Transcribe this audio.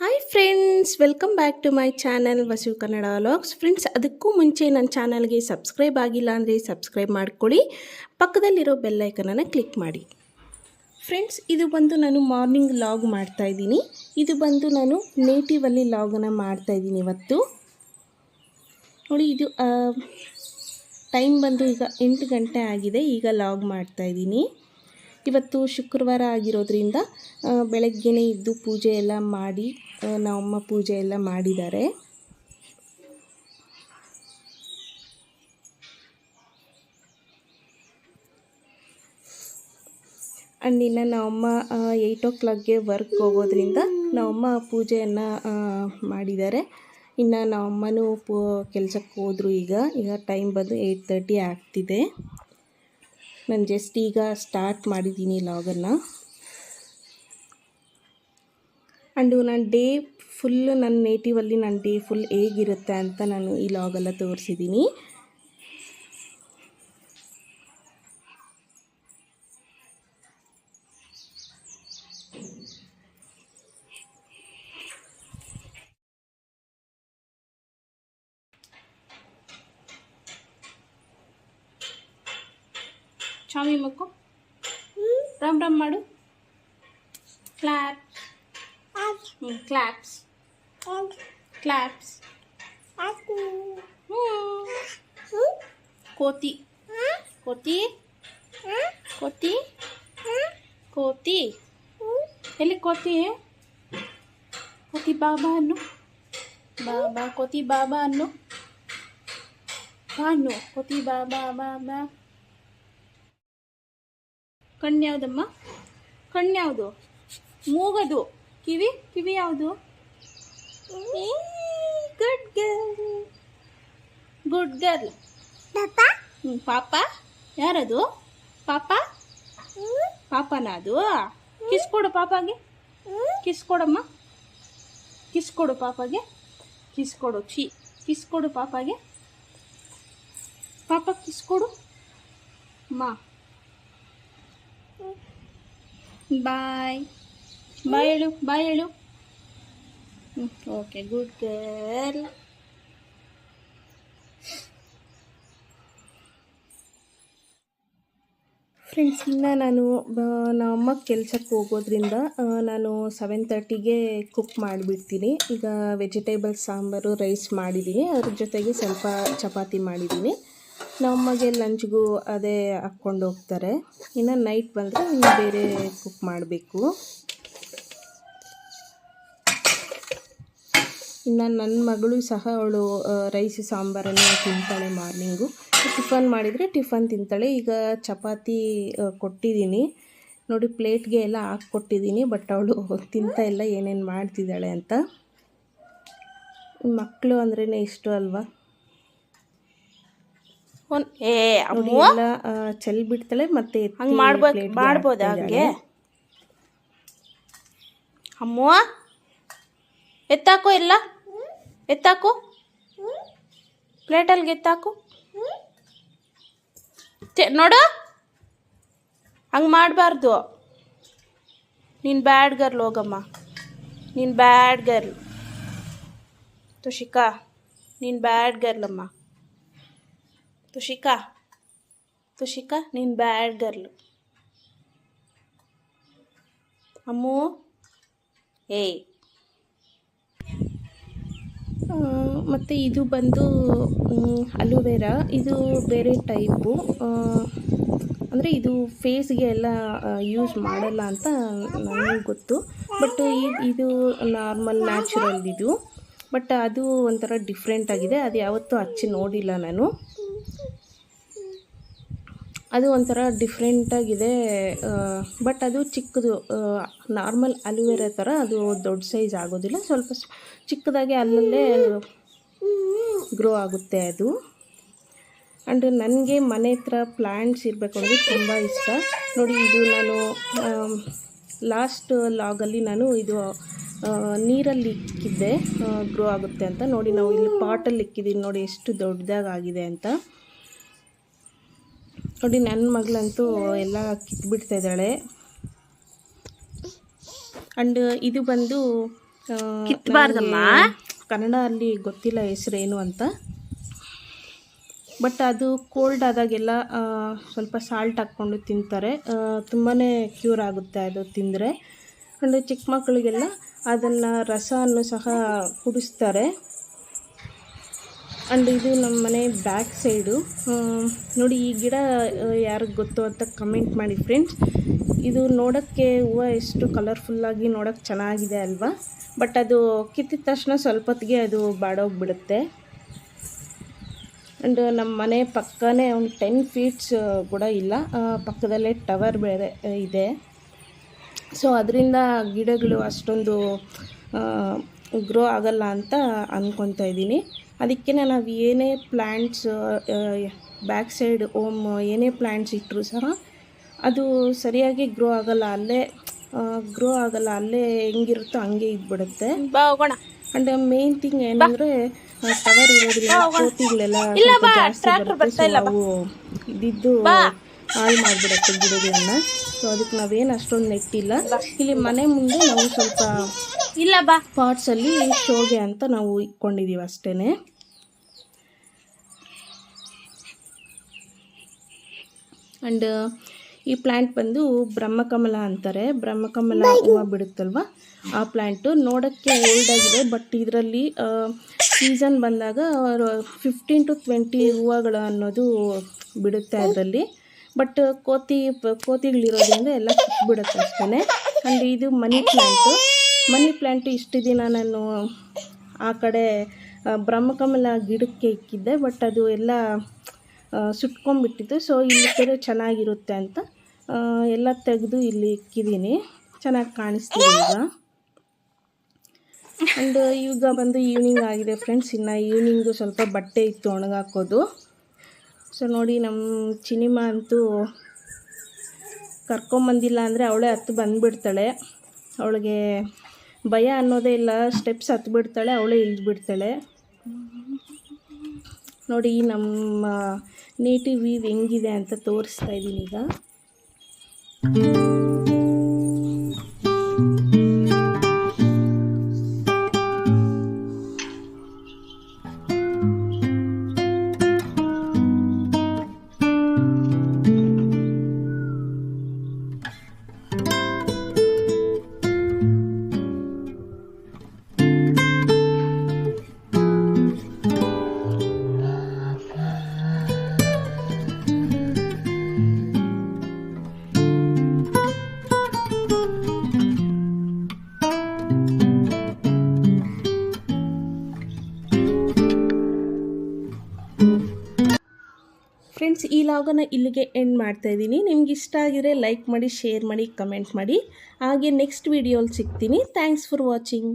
Hi friends welcome back to my channel Vasu Kannada vlogs friends ಅದಕ್ಕೂ ಮುಂಚೆ ನನ್ನ ಚಾನಲ್ಗೆ ಸಬ್ಸ್ಕ್ರೈಬ್ ಆಗಿಲ್ಲ ಅಂದರೆ ಸಬ್ಸ್ಕ್ರೈಬ್ ಮಾಡ್ಕೊಳ್ಳಿ. ಪಕ್ಕದಲ್ಲಿರೋ ಬೆಲ್ಲೈಕನನ್ನು ಕ್ಲಿಕ್ ಮಾಡಿ. ಫ್ರೆಂಡ್ಸ್ ಇದು ಬಂದು ನಾನು ಮಾರ್ನಿಂಗ್ ಲಾಗ್ ಮಾಡ್ತಾ ಇದ್ದೀನಿ. ಇದು ಬಂದು ನಾನು ನೇಟಿವಲ್ಲಿ ಲಾಗನ್ನು ಮಾಡ್ತಾ ಇದ್ದೀನಿ ಇವತ್ತು. ನೋಡಿ, ಇದು ಟೈಮ್ ಬಂದು ಈಗ ಎಂಟು ಗಂಟೆ ಆಗಿದೆ. ಈಗ ಲಾಗ್ ಮಾಡ್ತಾ ಇದ್ದೀನಿ. ಇವತ್ತು ಶುಕ್ರವಾರ ಆಗಿರೋದ್ರಿಂದ ಬೆಳಗ್ಗೆ ಬೆಳಗ್ಗೆನೇ ಇದ್ದು ಪೂಜೆ ಎಲ್ಲ ಮಾಡಿ ನಮ್ಮ ಪೂಜೆ ಎಲ್ಲ ಮಾಡಿದ್ದಾರೆ. ಆ್ಯಂಡ್ ಇನ್ನು ನಮ್ಮಮ್ಮ ಏಯ್ಟ್ ಓ ಕ್ಲಾಕ್ಗೆ ವರ್ಕ್ ಹೋಗೋದ್ರಿಂದ ನಮ್ಮಮ್ಮ ಪೂಜೆಯನ್ನು ಮಾಡಿದ್ದಾರೆ. ಇನ್ನು ನಮ್ಮಮ್ಮನೂ ಪೂ, ಕೆಲಸಕ್ಕೆ ಹೋದರು ಈಗ. ಈಗ ಟೈಮ್ ಬಂದು ಏಯ್ಟ್ ತರ್ಟಿ ಆಗ್ತಿದೆ. ನಾನು ಜಸ್ಟ್ ಈಗ ಸ್ಟಾರ್ಟ್ ಮಾಡಿದ್ದೀನಿ ಲಾಗನ್ನು ಆ್ಯಂಡು ನಾನು ಡೇ ಫುಲ್ ನನ್ನ ನೇಟಿವಲ್ಲಿ ನನ್ನ ಡೇ ಫುಲ್ ಹೇಗಿರುತ್ತೆ ಅಂತ ನಾನು ಈ ಲಾಗೆಲ್ಲ ತೋರಿಸಿದ್ದೀನಿ. ಚಾಮಿ ಮಕ್ಕು ರಾಮ್ ರಾಮ್ ಮಾಡು ಕ್ಲಾಪ್ ಕ್ಲಾಪ್ಸ್ ಕ್ಲಾಪ್ಸ್ ಕೋತಿ ಕೋತಿ ಕೋತಿ ಕೋತಿ ಎಲ್ಲಿ ಕೋತಿ ಕೋತಿ ಬಾಬಾ ಅನ್ನು ಬಾಬಾ ಕೋತಿ ಬಾಬಾ ಅನ್ನು ಬಾ ಅನ್ನು ಕೋತಿ ಬಾಬಾ ಬಾಬಾ ಕಣ್ಣು ಯಾವುದಮ್ಮ ಕಣ್ಣು ಯಾವುದು ಮೂಗದು. ಕಿವಿ? ಕಿವಿ ಯಾವುದು? ಗುಡ್ ಗರ್ಲ್ ಗುಡ್ ಗರ್ಲ್ ಪಾಪ? ಯಾರದು? ಪಾಪ? ಪಾಪನ ಅದು ಕಿಸ್ ಕೊಡು ಪಾಪಾಗೆ. ಕಿಸ್ ಕೊಡಮ್ಮ. ಕಿಸ್ ಕೊಡು ಪಾಪಾಗೆ. ಕಿಸ್ ಕೊಡು. ಚಿ ಕಿಸ್ ಕೊಡು ಪಾಪಾಗೆ. ಪಾಪ ಕಿಸ್ ಕೊಡು. ಅಮ್ಮ ಬಾಯ್. ಬಾಯ್ ಹೇಳು ಬಾಯ್ ಹೇಳು. ಓಕೆ ಗುಡ್ ಗರ್ಲ್ ಫ್ರೆಂಡ್ಸ್ ಇನ್ನು ನಾನು ನಮ್ಮ ಅಮ್ಮ ಕೆಲ್ಸಕ್ಕೆ ಹೋಗೋದ್ರಿಂದ ನಾನು ಸೆವೆನ್ ತರ್ಟಿಗೆ ಕುಕ್ ಮಾಡಿಬಿಡ್ತೀನಿ. ಈಗ ವೆಜಿಟೇಬಲ್ ಸಾಂಬಾರು ರೈಸ್ ಮಾಡಿದ್ದೀನಿ ಅದ್ರ ಜೊತೆಗೆ ಸ್ವಲ್ಪ ಚಪಾತಿ ಮಾಡಿದ್ದೀನಿ ನಮ್ಮಮ್ಮಗೆ ಲಂಚ್ಗೂ ಅದೇ ಹಾಕ್ಕೊಂಡು ಹೋಗ್ತಾರೆ. ಇನ್ನು ನೈಟ್ ಬಂದರೆ ಇನ್ನು ಬೇರೆ ಕುಕ್ ಮಾಡಬೇಕು. ಇನ್ನು ನನ್ನ ಮಗಳು ಸಹ ಅವಳು ರೈಸ್ ಸಾಂಬಾರನ್ನು ತಿಂತಾಳೆ ಮಾರ್ನಿಂಗು ಟಿಫನ್ ಮಾಡಿದರೆ ಟಿಫನ್ ತಿಂತಾಳೆ. ಈಗ ಚಪಾತಿ ಕೊಟ್ಟಿದ್ದೀನಿ. ನೋಡಿ, ಪ್ಲೇಟ್ಗೆ ಎಲ್ಲ ಹಾಕ್ಕೊಟ್ಟಿದ್ದೀನಿ ಬಟ್ ಅವಳು ತಿಂತಾ ಇಲ್ಲ, ಏನೇನು ಮಾಡ್ತಿದ್ದಾಳೆ ಅಂತ. ಮಕ್ಕಳು ಅಂದ್ರೇ ಇಷ್ಟು ಅಲ್ವಾ? ಏ ಎಲ್ಲ ಚೆಲ್ ಬಿಡ್ತಾಳೆ ಮತ್ತೆ ಹಂಗೆ ಮಾಡ್ಬೇಕು ಮಾಡ್ಬೋದಾ. ಹಂಗೆ. ಅಮ್ಮ. ಎತ್ತಾಕು ಎಲ್ಲ? ಎತ್ತಾಕು? ಪ್ಲೇಟಲ್ಲಿ ಎತ್ತಾಕು? ನೋಡು. ಹಂಗೆ ಮಾಡಬಾರ್ದು. ನೀನು ಬ್ಯಾಡ್ ಗರ್ಲ್ ಹೋಗಮ್ಮ. ನೀನು ಬ್ಯಾಡ್ ಗರ್ಲ್ ತುಷಿಕಾ ನೀನು ಬ್ಯಾಡ್ ಗರ್ಲಮ್ಮ ಅಮ್ಮ. ತುಷಿಕಾ ತುಷಿಕಾ ನೀನು ಬ್ಯಾಡ್ ಗರ್ಲು ಅಮ್ಮು, ಏಯ್. ಮತ್ತು ಇದು ಬಂದು ಅಲೋವೆರಾ? ಇದು ಬೇರೆ ಟೈಪು ಅಂದರೆ ಇದು ಫೇಸ್ಗೆ ಎಲ್ಲ ಯೂಸ್ ಮಾಡಲ್ಲ ಅಂತ ನನಗೆ ಗೊತ್ತು. ಬಟ್ ಇದು ನಾರ್ಮಲ್ ನ್ಯಾಚುರಲ್ ಇದು. ಬಟ್ ಅದು ಒಂಥರ ಡಿಫ್ರೆಂಟ್ ಆಗಿದೆ. ಅದು ಯಾವತ್ತೂ ಹಚ್ಚಿ ನೋಡಿಲ್ಲ ನಾನು. ಅದು ಒಂಥರ ಡಿಫ್ರೆಂಟಾಗಿದೆ ಬಟ್ ಅದು ಚಿಕ್ಕದು ನಾರ್ಮಲ್ ಅಲುವೆರಾ ಥರ ಅದು ದೊಡ್ಡ ಸೈಜ್ ಆಗೋದಿಲ್ಲ. ಸ್ವಲ್ಪ ಚಿಕ್ಕದಾಗಿ ಅಲ್ಲಲ್ಲೇ ಗ್ರೋ ಆಗುತ್ತೆ ಅದು. ಆ್ಯಂಡ್ ನನಗೆ ಮನೆ ಹತ್ರ ಪ್ಲ್ಯಾಂಟ್ಸ್ ಇರಬೇಕು ಅಂದರೆ ತುಂಬ ಇಷ್ಟ. ನೋಡಿ ಇದು ನಾನು ಲಾಸ್ಟ್ ಲಾಗಲ್ಲಿ ನಾನು ಇದು ನೀರಲ್ಲಿ ಇಕ್ಕಿದ್ದೆ ಗ್ರೋ ಆಗುತ್ತೆ ಅಂತ. ನೋಡಿ ನಾವು ಇಲ್ಲಿ ಪಾಟಲ್ಲಿ ಇಕ್ಕಿದ್ದೀವಿ ನೋಡಿ ಎಷ್ಟು ದೊಡ್ಡದಾಗಿದೆ ಅಂತ. ನೋಡಿ ನನ್ನ ಮಗಳಂತೂ ಎಲ್ಲ ಕಿತ್ಬಿಡ್ತಾ ಇದ್ದಾಳೆ ಅಂಡ್ ಇದು ಬಂದು? ಕನ್ನಡ ಅಲ್ಲಿ ಗೊತ್ತಿಲ್ಲ ಹೆಸರೇನು ಅಂತ. ಬಟ್ ಅದು ಕೋಲ್ಡ್ ಆದಾಗೆಲ್ಲ ಸ್ವಲ್ಪ ಸಾಲ್ಟ್ ಹಾಕ್ಕೊಂಡು ತಿಂತಾರೆ. ತುಂಬಾ ಕ್ಯೂರ್ ಆಗುತ್ತೆ ಅದು ತಿಂದರೆ. ಆ್ಯಂಡ್ ಚಿಕ್ಕ ಮಕ್ಕಳಿಗೆಲ್ಲ ಅದನ್ನು ರಸವನ್ನು ಸಹ ಕುಡಿಸ್ತಾರೆ. ಆ್ಯಂಡ್ ಇದು ನಮ್ಮ ಮನೆ ಬ್ಯಾಕ್ ಸೈಡು ನೋಡಿ ಈ ಗಿಡ ಯಾರಿಗೆ ಗೊತ್ತು ಅಂತ ಕಮೆಂಟ್ ಮಾಡಿ ಫ್ರೆಂಡ್ಸ್ ಇದು ನೋಡೋಕ್ಕೆ ಹೂವು ಎಷ್ಟು ಕಲರ್ಫುಲ್ಲಾಗಿ ನೋಡೋಕ್ಕೆ ಚೆನ್ನಾಗಿದೆ ಅಲ್ವಾ? ಬಟ್ ಅದು ಕಿತ್ತಿದ ತಕ್ಷಣ ಸ್ವಲ್ಪ ಹೊತ್ತಿಗೆ ಅದು ಬಾಡೋಗ್ಬಿಡುತ್ತೆ. ಆ್ಯಂಡ್ ನಮ್ಮ ಮನೆ ಪಕ್ಕನೇ ಒಂದು ಟೆನ್ ಫೀಟ್ಸ್ ಕೂಡ ಇಲ್ಲ. ಪಕ್ಕದಲ್ಲೇ ಟವರ್ ಬೇರೆ ಇದೆ. ಸೊ ಅದರಿಂದ ಗಿಡಗಳು ಅಷ್ಟೊಂದು ಗ್ರೋ ಆಗಲ್ಲ ಅಂತ ಅಂದ್ಕೊತಾ ಇದ್ದೀನಿ. ಅದಕ್ಕೆ ನಾವು ಏನೇ ಪ್ಲ್ಯಾಂಟ್ಸ್ ಬ್ಯಾಕ್ ಸೈಡ್ ಓಮ್ ಏನೇ ಪ್ಲ್ಯಾಂಟ್ಸ್ ಇಟ್ಟರು ಸಹ ಅದು ಸರಿಯಾಗಿ ಗ್ರೋ ಆಗಲ್ಲ ಅಲ್ಲೇ ಗ್ರೋ ಆಗಲ್ಲ ಅಲ್ಲೇ ಹೆಂಗಿರುತ್ತೋ ಹಂಗೆ ಇದ್ಬಿಡುತ್ತೆ. ಅಂಡ್ ಮೇನ್ ಥಿಂಗ್ ಏನಂದ್ರೆ ಟವರ್ ಇರೋದ್ರಿಂದ ಕೋತಿಗಳೆಲ್ಲ ಜಾಸ್ತಿ ಅವು ಇದ್ದಿದ್ದು ಹಾಳು ಮಾಡಿಬಿಡುತ್ತೆ ಗಿಡಗಳನ್ನ. ಸೊ ಅದಕ್ಕೆ ನಾವೇನು ಅಷ್ಟೊಂದು ನೆಟ್ಟಿಲ್ಲ. ಇಲ್ಲಿ ಮನೆ ಮುಂದೆ ನಾವು ಸ್ವಲ್ಪ ಇಲ್ಲ ಬಾ. ಪಾಟ್ಸಲ್ಲಿ ಶೋಗೆ ಅಂತ ನಾವು ಇಟ್ಕೊಂಡಿದ್ದೀವಿ ಅಷ್ಟೇ ಆ್ಯಂಡ್ ಈ ಪ್ಲ್ಯಾಂಟ್ ಬಂದು ಬ್ರಹ್ಮಕಮಲ ಅಂತಾರೆ. ಬ್ರಹ್ಮಕಮಲ ಹೂವು ಬಿಡುತ್ತಲ್ವ? ಆ ಪ್ಲ್ಯಾಂಟು ನೋಡೋಕ್ಕೆ ಓಲ್ಡ್ ಆಗಿದೆ ಬಟ್ ಇದರಲ್ಲಿ ಸೀಸನ್ ಬಂದಾಗ ಫಿಫ್ಟೀನ್ ಟು ಟ್ವೆಂಟಿ ಹೂವುಗಳು ಅನ್ನೋದು ಬಿಡುತ್ತೆ ಅದರಲ್ಲಿ. ಬಟ್ ಕೋತಿ ಪ- ಕೋತಿಗಳಿರೋದ್ರಿಂದ ಎಲ್ಲ ಬಿಡುತ್ತೆ ಅಷ್ಟೇ ಆ್ಯಂಡ್ ಇದು ಮನಿ ಪ್ಲ್ಯಾಂಟು ಮನಿ ಪ್ಲ್ಯಾಂಟು ಇಷ್ಟು ದಿನ ನಾನು ಆ ಕಡೆ ಬ್ರಹ್ಮಕಮಲ ಗಿಡಕ್ಕೆ ಇಕ್ಕಿದ್ದೆ ಬಟ್ ಅದು ಎಲ್ಲ ಸುಟ್ಕೊಂಡ್ಬಿಟ್ಟಿತ್ತು ಸೊ ಇಲ್ಲಿ ಚೆನ್ನಾಗಿರುತ್ತೆ ಅಂತ ಎಲ್ಲ ತೆಗೆದು ಇಲ್ಲಿ ಇಕ್ಕಿದ್ದೀನಿ ಚೆನ್ನಾಗಿ ಕಾಣಿಸ್ತಿದೆ ಈಗ. ಆ್ಯಂಡ್ ಈಗ ಬಂದು ಈವ್ನಿಂಗ್ ಆಗಿದೆ ಫ್ರೆಂಡ್ಸ್ ಇನ್ನು ಈವ್ನಿಂಗು ಸ್ವಲ್ಪ ಬಟ್ಟೆ ಇತ್ತು ಒಣಗಾಕೋದು. ಸೊ ನೋಡಿ ನಮ್ಮ ಚಿನಿಮಾ ಅಂತೂ ಕರ್ಕೊಂಬಂದಿಲ್ಲ ಅಂದರೆ ಅವಳೇ ಹತ್ತು ಬಂದುಬಿಡ್ತಾಳೆ. ಅವಳಿಗೆ ಭಯ ಅನ್ನೋದೇ ಇಲ್ಲ. ಸ್ಟೆಪ್ಸ್ ಹತ್ತು ಬಿಡ್ತಾಳೆ, ಅವಳೇ ಇಳಿದು ಬಿಡ್ತಾಳೆ ನೋಡಿ ನಮ್ಮ ನೇಟಿವ್ ವೀವ್ ಹೆಂಗಿದೆ ಅಂತ ತೋರಿಸ್ತಾ ಇದ್ದೀನಿ ಈಗ. ಈ ಲಾಗನ ಇಲ್ಲಿಗೆ ಎಂಡ್ ಮಾಡ್ತಾ ಇದ್ದೀನಿ. ನಿಮ್ಗೆ ಇಷ್ಟ ಆಗಿದ್ರೆ ಲೈಕ್ ಮಾಡಿ ಶೇರ್ ಮಾಡಿ ಕಮೆಂಟ್ ಮಾಡಿ. ಹಾಗೆ ನೆಕ್ಸ್ಟ್ ವಿಡಿಯೋಲಿ ಸಿಗ್ತೀನಿ. Thanks for watching